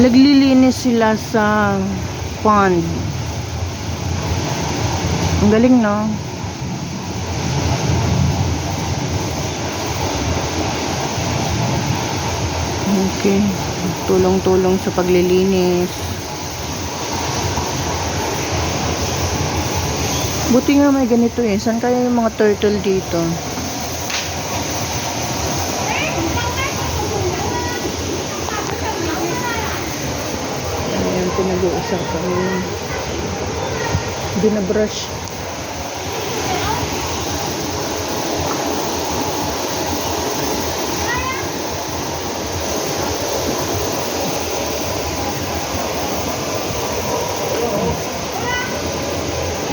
Naglilinis sila sa pond. Ang galing, no? Okay. Tulong-tulong sa paglilinis. Buti nga may ganito eh. Saan kaya yung mga turtle dito? Ayan, pinag-uusapan yun. Binabrush.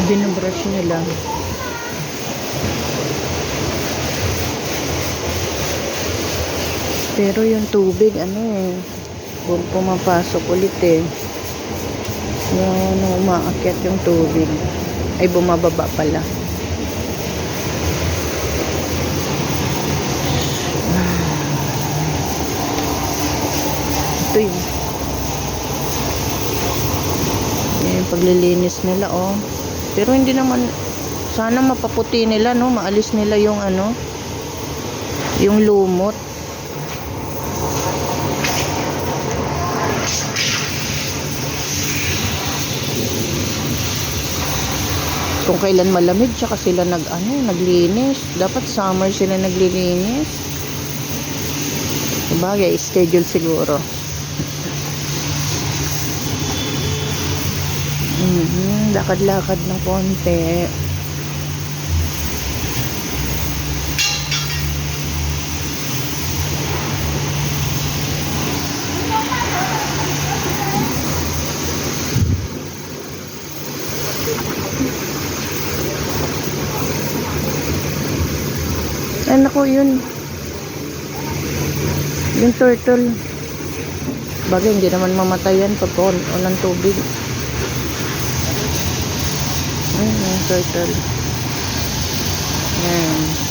Binabrush nila. Pero yung tubig, ano eh, pumapasok ulit eh. Ano, umaakyat yung tubig. Ay, bumababa pala. Ito yun. Yan paglilinis nila, oh. Pero hindi naman, sana mapaputi nila, no? Maalis nila yung ano, yung lumot. Kung kailan malamig tsaka sila nag ano, naglinis. Dapat summer sila naglilinis. Sabagay, schedule siguro. Mhm, lakad-lakad ng konti. Naku, yun. Yung turtle. Bagay, hindi naman mamatayan pag walang tubig. Ayun, yung turtle. Ayan.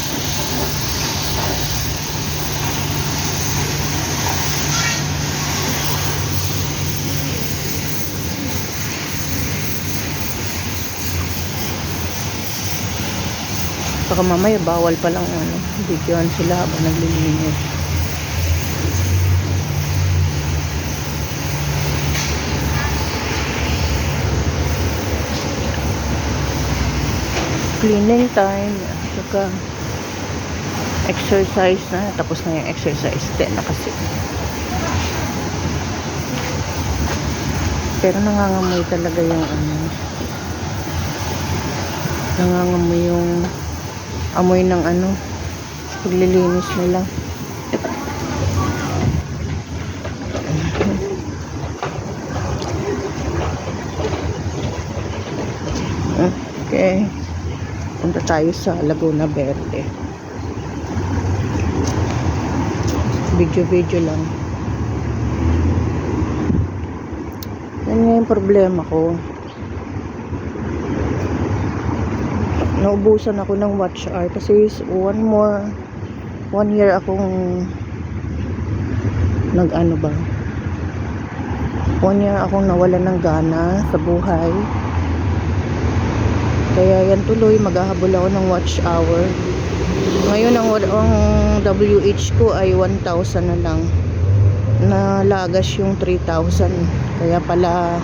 Baka mamaya bawal pa lang ano, videoan sila habang naglilinis. Cleaning time, saka exercise na, tapos na yung exercise, 10 na kasi. Pero nangangamoy talaga yung ano, nangangamoy yung amoy ng ano paglilinis nila. Okay. Punta tayo sa Laguna Verde. Video video lang. Yan nga yung problema ko naubusan ako ng watch hour kasi one more one year akong nag ano ba? One year akong nawala ng gana sa buhay. Kaya yan tuloy maghahabol ako ng watch hour. Ngayon ang, ang WH ko ay 1,000 na lang. Nalagas yung 3,000 kaya pala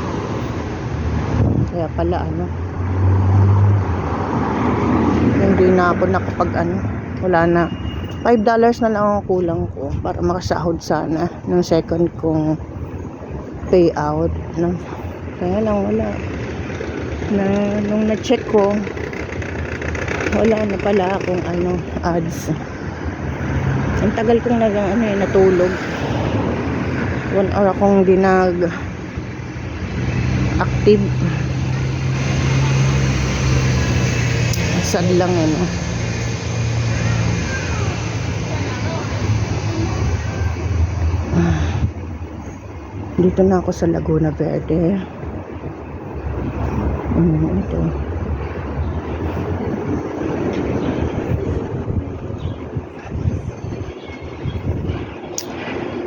kaya pala ano hindi na ako nakapag ano wala na. 5 dollars na lang ang kulang ko para makasahod sana ng second kong payout no? kaya lang wala. Na nung na-check ko wala na pala akong ano ads. Ang tagal kong nag ano eh, natulog. 1 hour akong dinag active sad lang ano Ah. dito na ako sa Laguna Verde mm, ito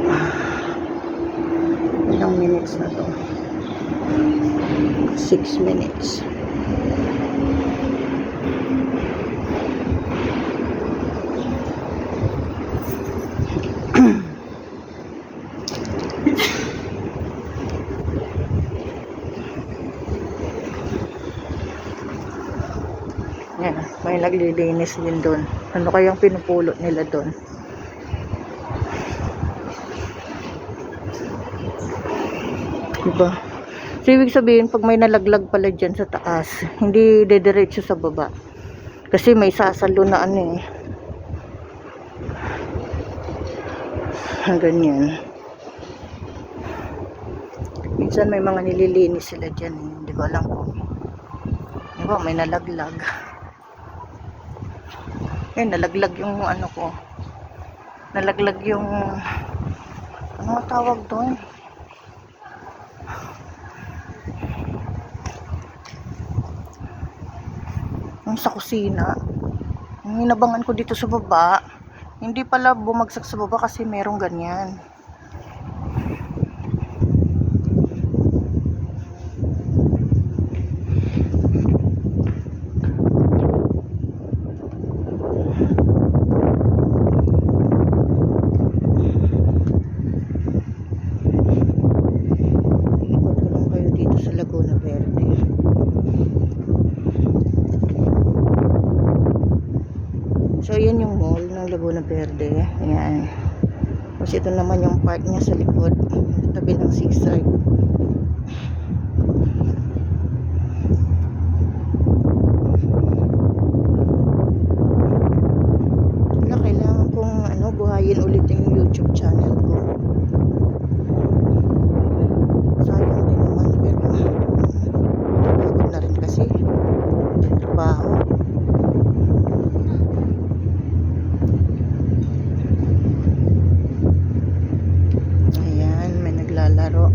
Ah. Ilang minutes na to? 6 minutes. Yan, may naglilinis din doon. Ano kayang pinupulot nila doon? Diba? So, ibig sabihin, pag may nalaglag pala dyan sa taas, hindi dediretso sa baba. Kasi may sasalo na ano eh. Ganyan. Minsan may mga nililinis sila dyan eh. Hindi ko alam kung. Diba, may nalaglag. Eh, nalaglag yung ano ko. Nalaglag yung... Ano tawag doon? Yung sa kusina. Yung inabangan ko dito sa baba. Hindi pala bumagsak sa baba kasi merong ganyan. Ikot ko lang kayo dito sa Laguna Verde. So, yan yung mall ng Laguna Verde. Ayan. Tapos ito naman yung park niya sa likod. Tabi ng seaside. Wala, kailangan kong ano, buhayin ulit yung YouTube channel ko. Sayang din naman, pero pagod na rin kasi. Trabaho. Ayan, may naglalaro.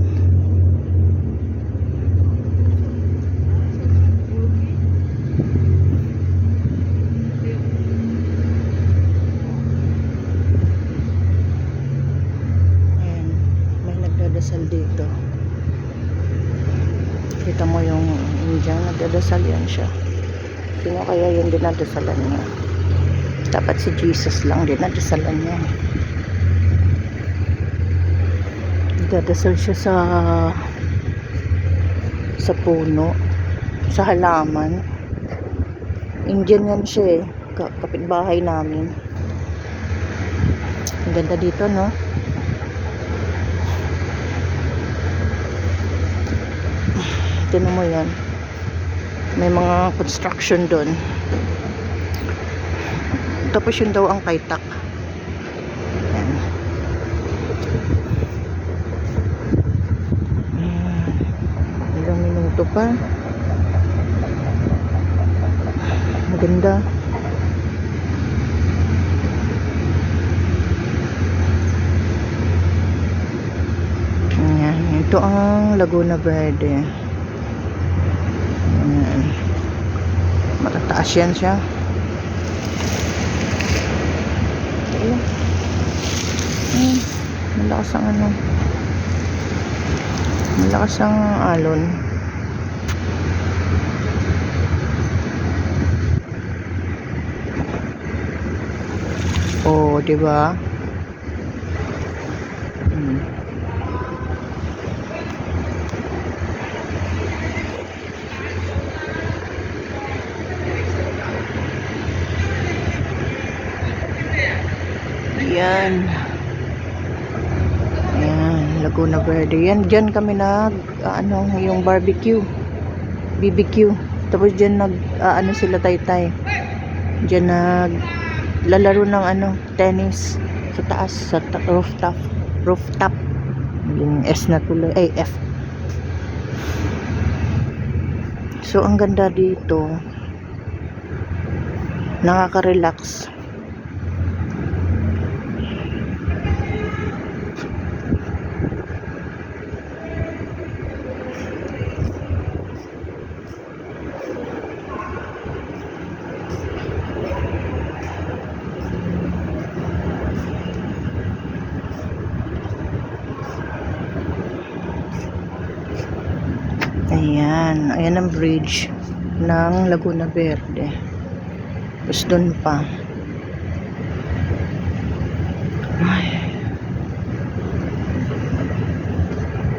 Ayan, may nagdadasal dito. Kita mo yung Indian, nagdadasal yan siya. Sino kaya yung dinadasalan niya? Dapat si Jesus lang dinadasalan niya. Nagdadasal siya sa sa puno, sa halaman. Indian yan siya eh. Ka- Kapitbahay namin. Ang ganda dito, no? Tinan mo yan. May mga construction doon. Tapos yun daw ang kaitak. Yan. Ayan. Ilang minuto pa. Maganda. Ayan. Ito ang Laguna Verde. Ayan. Matataas yan siya. Ayan. Malakas ang ano. Malakas ang alon. Oh, di ba? Yan. Ayan, Laguna Verde. Yan, dyan kami nag, ah, ano, yung barbecue. BBQ. Tapos dyan nag, ah, ano sila taytay. Dyan nag, lalaro ng ano, tennis. Sa taas, sa ta- rooftop. Rooftop. Yung S na tuloy, ay F. So, ang ganda dito. Nakaka-relax. Ayan. Ayan ang bridge ng Laguna Verde. Tapos doon pa. Ay.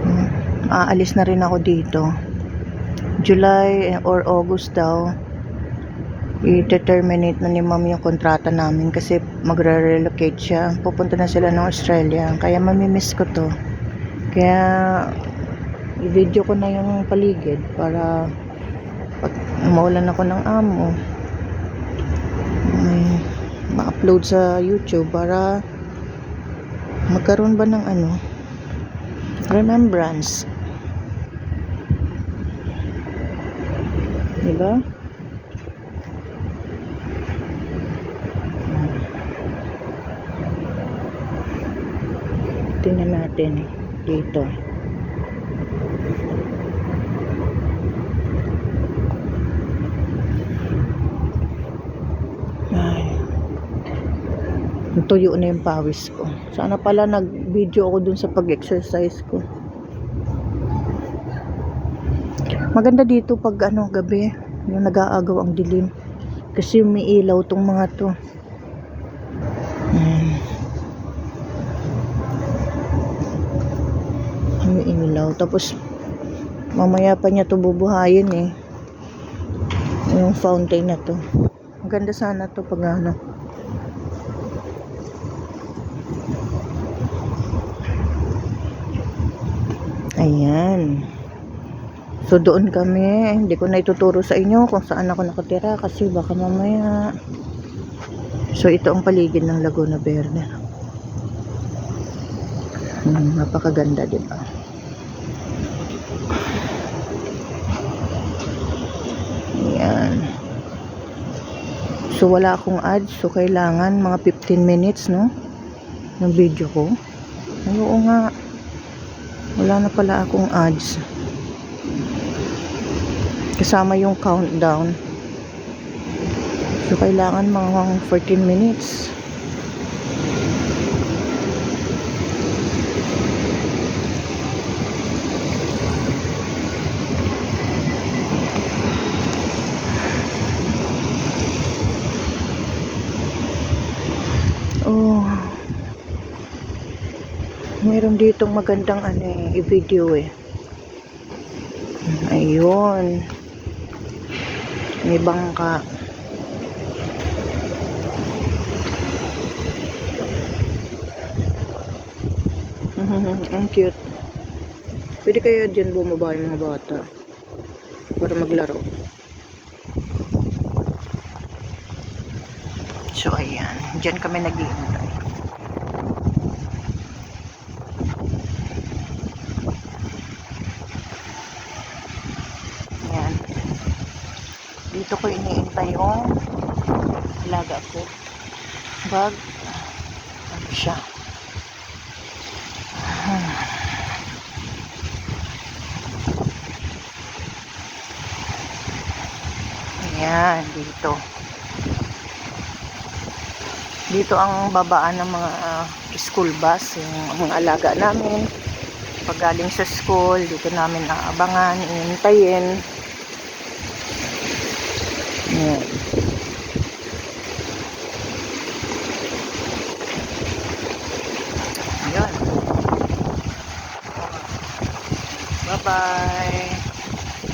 Hmm. Aalis na rin ako dito. July or August daw. I-terminate na ni ma'am yung kontrata namin kasi magre-relocate siya. Pupunta na sila ng Australia. Kaya mamimiss ko to. Kaya i-video ko na yung paligid para pag maulan ako ng amo may ma-upload sa YouTube para magkaroon ba ng ano remembrance. Diba? Tingnan natin dito Tuyo na yung pawis ko. Sana pala nag-video ako dun sa pag-exercise ko. Maganda dito pag ano gabi, yung nag-aagaw ang dilim. Kasi umiilaw tong mga to. Hmm. Umiilaw. Tapos mamaya pa niya to bubuhayin eh. Yung fountain na to. Maganda sana to pag ano. Ayan. So doon kami, hindi ko na ituturo sa inyo kung saan ako nakatira kasi baka mamaya. So ito ang paligid ng Laguna Verde. Hmm, napakaganda, di ba? Ayan. So wala akong ads, so kailangan mga 15 minutes, no? Ng video ko. Ay, oo nga. Wala na pala akong ads. Kasama yung countdown. So, kailangan mga 14 minutes. Oh. Meron ditong magandang ano eh, i-video eh. Ayun. May bangka. Ang cute. Pwede kaya dyan bumaba yung mga bata. Para maglaro. So, ayan. Dyan kami nag-iintay. Ayan. Dito ko iniintay yung alaga ko. Bag. Ano siya? Ayan, dito. Dito ang babaan ng mga ah, school bus, yung mga alaga namin. Pag galing sa school, dito namin aabangan, inintayin. Ayan.